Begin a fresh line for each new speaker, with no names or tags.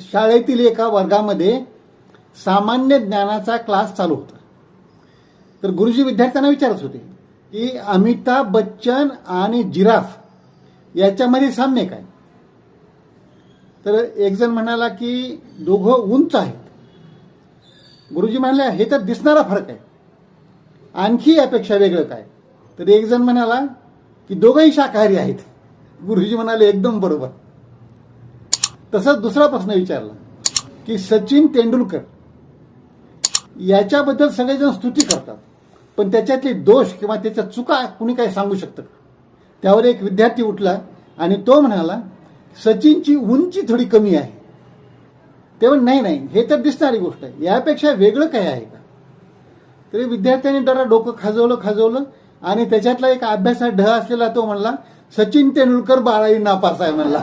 शाळेतील एका वर्गामध्ये सामान्य ज्ञानाचा क्लास चालू होता. तर गुरुजी विद्यार्थ्यांना विचारत होते की अमिताभ बच्चन आणि जिराफ याच्यामध्ये साम्य काय? तर एक जण म्हणाला की दोघं उंच आहेत. गुरुजी म्हणाले हे तर दिसणारा फरक आहे. आणखी यापेक्षा वेगळं काय? तर एक जण म्हणाला की दोघंही शाकाहारी आहेत. गुरुजी म्हणाले एकदम बरोबर. तसंच दुसरा प्रश्न विचारला की सचिन तेंडुलकर याच्याबद्दल सगळेजण स्तुती करतात पण त्याच्यातले दोष किंवा त्याच्या चुका कुणी काही सांगू शकतं त्यावर एक विद्यार्थी उठला आणि तो म्हणाला सचिनची उंची थोडी कमी आहे. तेव्हा नाही नाही हे तर दिसणारी गोष्ट आहे. यापेक्षा वेगळं काय आहे का? तरी विद्यार्थ्यांनी जरा डोकं खाजवलं खाजवलं आणि त्याच्यातला एक अभ्यासात ढ असलेला तो म्हणला सचिन तेंडुलकर बारावी नापास आहे म्हणला.